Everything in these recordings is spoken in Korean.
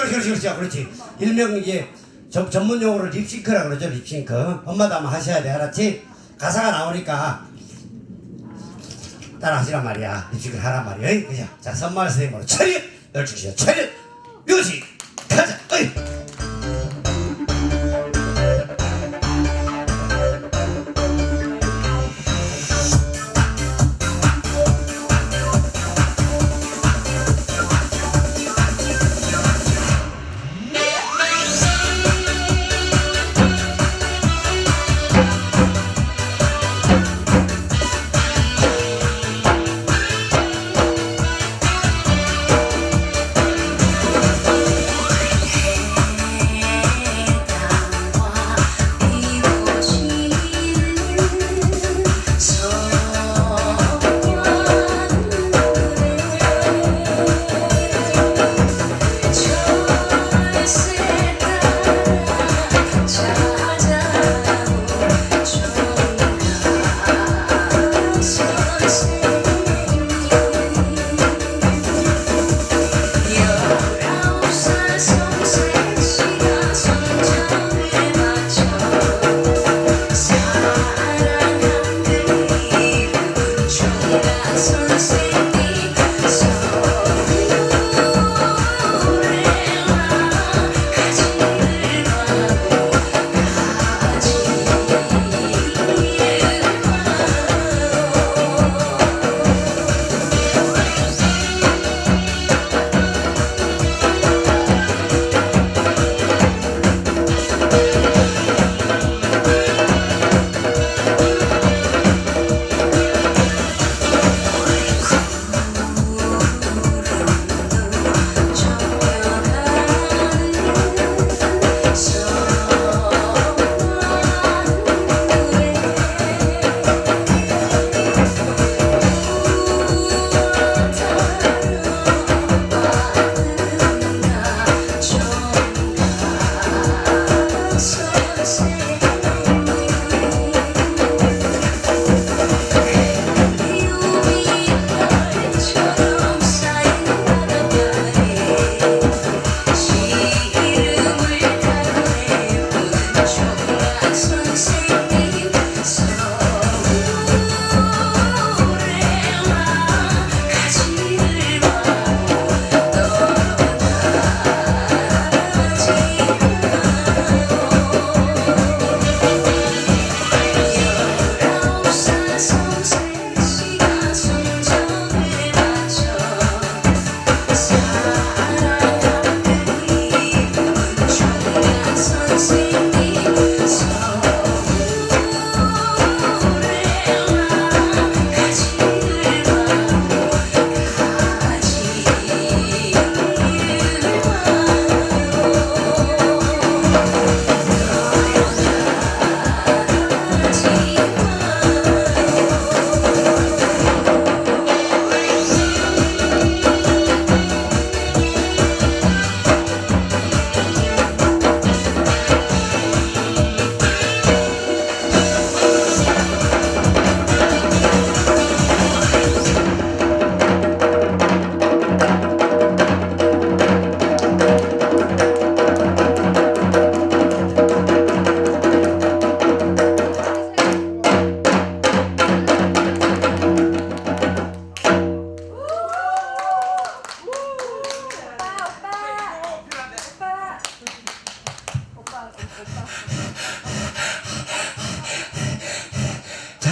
그렇지 그렇지 그렇지. 일명 이제 전- 전문 용어로 립싱크라 그러죠 립싱크. 엄마도 한번 하셔야 돼. 알았지? 가사가 나오니까 따라 하시란 말이야. 립싱크 하란 말이야? 그죠? 자 선말 선생님으로 차렷 열중시켜 차렷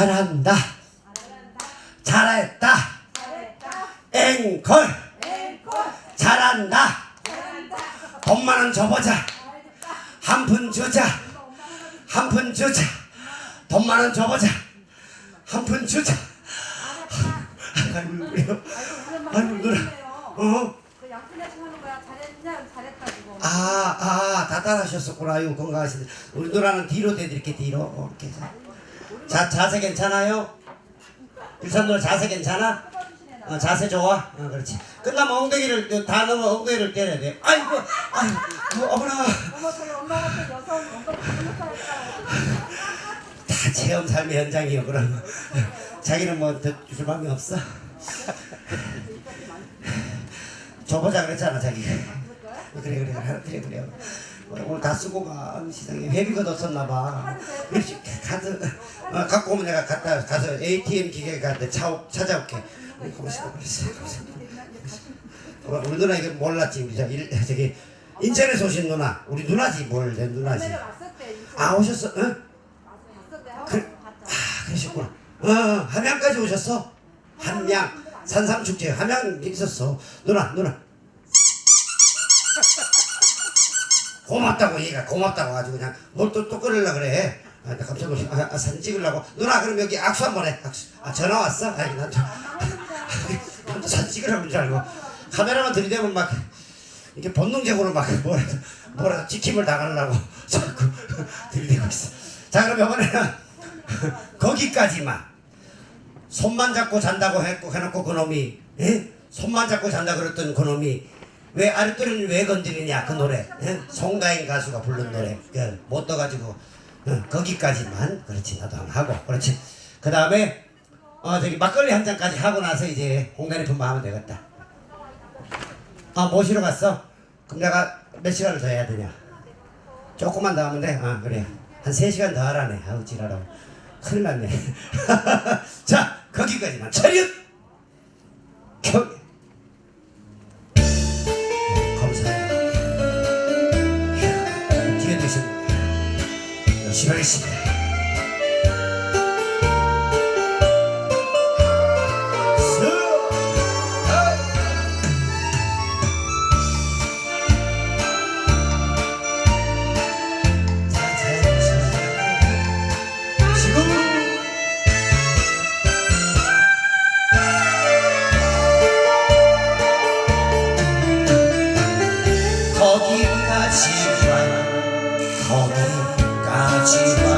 잘한다. 잘했다. 앵콜. 잘한다. 돈 많은 줘보자. 한 푼 주자. 한 푼 주자. 돈 많은 줘보자. 한 푼 주자. 아이고 그래요 아이고. 누나. 어? 그. 아, 아, 다 따라하셨었구나. 아유, 건강하시네. 우리 누나는 뒤로 대드릴게, 뒤로. 어, 이렇게. 자, 자세 괜찮아요? 일산 누나 자세 괜찮아? 어, 자세 좋아? 어, 그렇지. 끝나면 엉덩이를, 다 넘어 엉덩이를 때려야 돼. 아이고, 아이고, 어머나. 다 체험 삶의 현장이요, 그럼. 자기는 뭐, 더 주실 마음이 없어? 줘보자 그랬잖아, 자기. 그래 그래 그래 그래 그래 오늘 다 쓰고 가 시장에 회비가 없었나 봐. 카드 어, 갖고 오면 내가 갖다 가서 ATM 기계 가서 차, 찾아올게. 고맙습니다 고맙습니다 어, 우리 누나 이거 몰랐지 우리 저 일, 저기 인천에서 오신 누나 우리 누나지 뭘 내 누나지. 왔을 때 인천. 아 오셨어? 응? 봤잖아. 아 그러셨구나. 어 함양까지 오셨어? 함양. 산삼축제 함양 있었어. 누나 누나 고맙다고 얘가 고맙다고 가지고 그냥 뭘또 또 끓으려 그래. 아, 나 깜짝 놀랐어 아, 아, 사진 찍으려고. 누나 그럼 여기 악수 한번 해. 악수. 아 전화 왔어? 아니 난 좀- 난또 사진 찍으라고 줄 알고. 카메라만 들이대면 막 이렇게 본능적으로 막 뭐라도 뭐라도 찍힘을 당하려고 자꾸 들이대고 있어. 자 그럼 이번에는 거기까지만. 손만 잡고 잔다고 했고 해놓고 그놈이 예? 손만 잡고 잔다 그랬던 그놈이 왜 아랫도리는 왜 건드리냐 그 노래. 예? 송가인 가수가 부른 노래. 그, 못 떠가지고 어, 거기까지만 그렇지 나도 한번 하고. 그렇지. 그 다음에 어 저기 막걸리 한 잔까지 하고 나서 이제 홍단이 분마하면 되겠다. 아 모시러 갔어? 그럼 내가 몇 시간을 더 해야 되냐? 조금만 더 하면 돼? 아 그래. 한 3시간 더 하라네. 아우 지랄하고. 큰일 났네. 자 거기까지만. 차렷! 겨... 白石で 거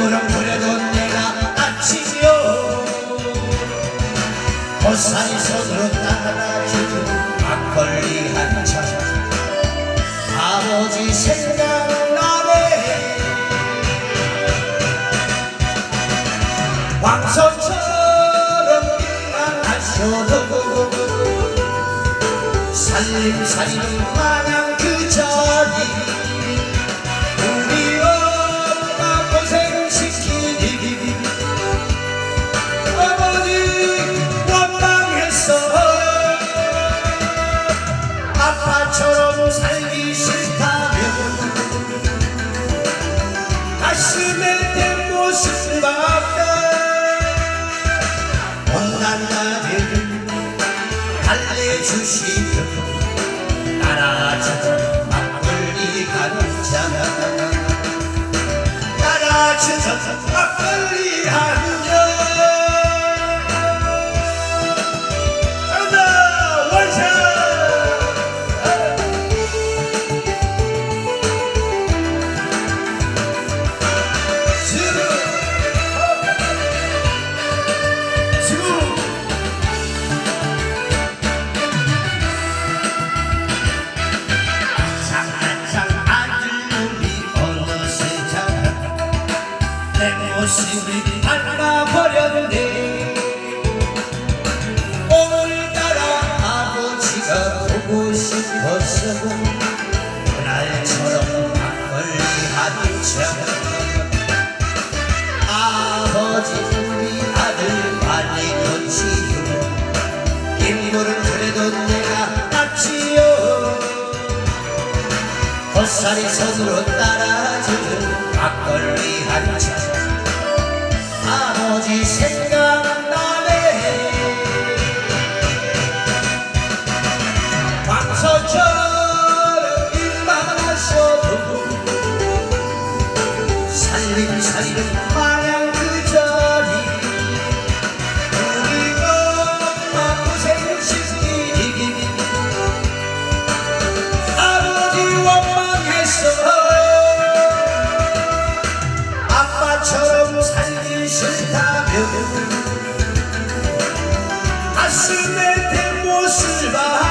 인물은 그래도 내가 낫지요. 고사리 손으로 따라 따라주 아버지 우리 아들 많이 걷지요 인물은 그래도 내가 낫지요 헛살이 손으로 따라주는 막걸리 한잔 아버지 생각 가슴에 대 못을 박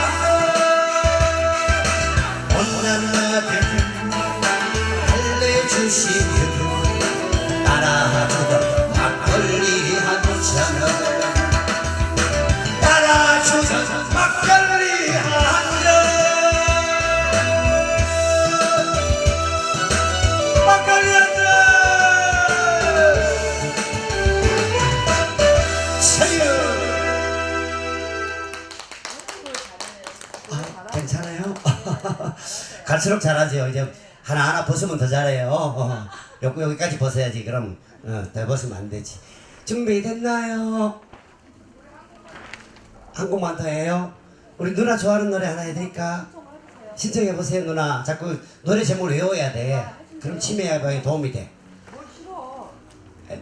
갈수록 잘하죠. 이제 하나 하나 벗으면 더 잘해요. 어, 여기 여기까지 벗어야지. 그럼 어, 더 벗으면 안 되지. 준비됐나요? 한 곡만 더 해요. 우리 누나 좋아하는 노래 하나 해드릴까? 신청해 보세요, 누나. 자꾸 노래 제목을 외워야 돼. 그럼 치매 예방에 도움이 돼.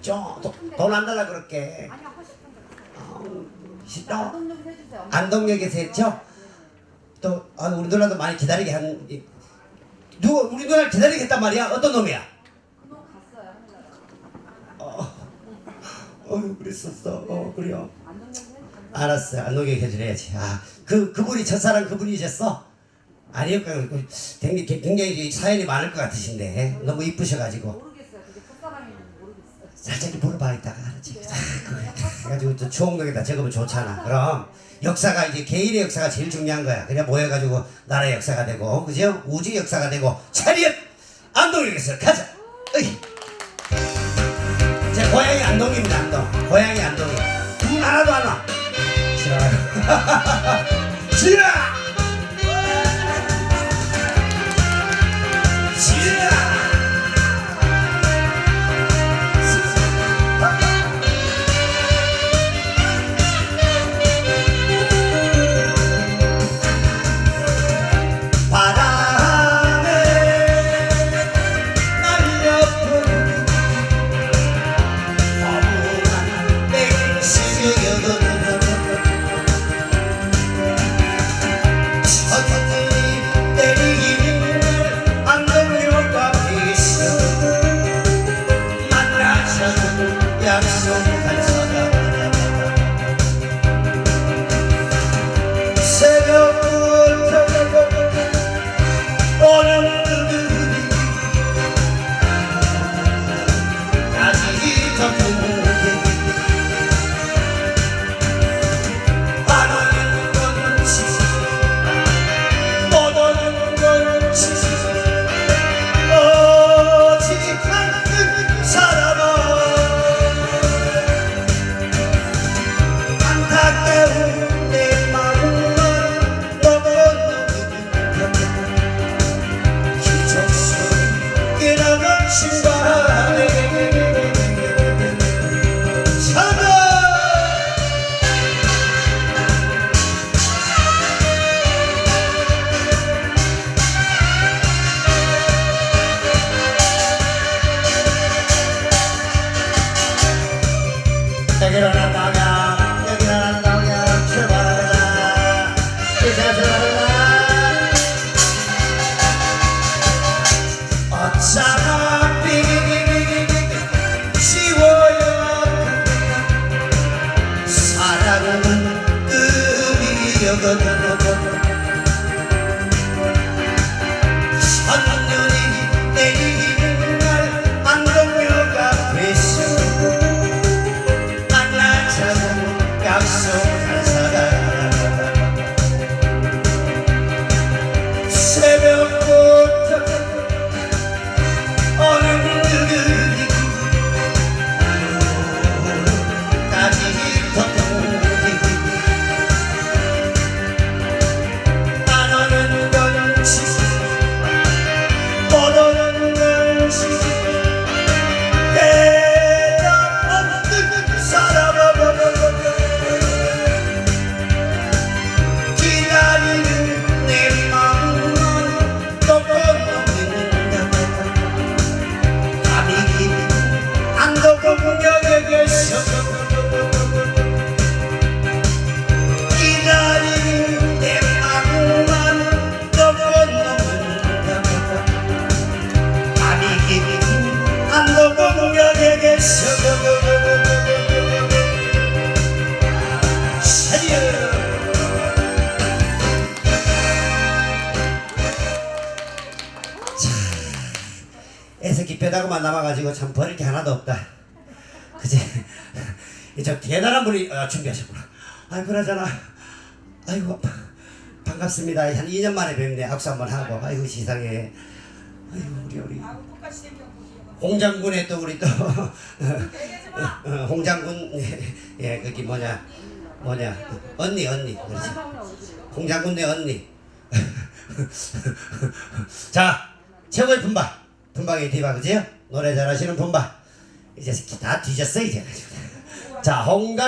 좀돈안 달라 그럴게. 어, 싫어? 안동역에서 했죠? 또 아, 우리 누나도 많이 기다리게 한 이- 누가 우리 누나를 기다리게 했단 말이야? 어떤 놈이야? 어, 어 그랬었어. 어 그래요. 안동역 해주세요. 알았어. 안동역 해주래야지. 아, 그 그분이 첫사랑 그분이셨어? 아니요, 그 굉장히, 굉장히 사연이 많을 것 같으신데 너무 이쁘셔가지고 모르겠어요. 그게 첫사랑인지 모르겠어요. 살짝 물어봐 이따가 알았지. 자, 그, 그래가지고 저 추억록에다 적으면 좋잖아. 그럼 역사가 이제 개인의 역사가 제일 중요한 거야. 그냥 모여가지고 나라의 역사가 되고, 그죠? 우주 역사가 되고, 차렷 안동역에서 가자. 어이. 제 고향이 안동입니다. 안동. 고향이 안동이. 음 하나도 안 와. 자, 지라. 지라. 애석이 뼈다구만 남아가지고 참 버릴 게 하나도 없다. 그지? 저 대단한 분이 어, 준비하셨구나. 아이 그러잖아. 아이고 반갑습니다. 한 2년 만에 뵙네. 악수 한번 하고. 아이고 세상에. 아이고 우리 우리 홍장군의 또 우리 또 어, 홍장군 예 거기 뭐냐 뭐냐 언니 언니 그렇지. 홍장군 내 언니. 자 최고의 분바 분방의 디바 그지요? 노래 잘하시는 분바 이제 다 뒤졌어 이제 자 홍강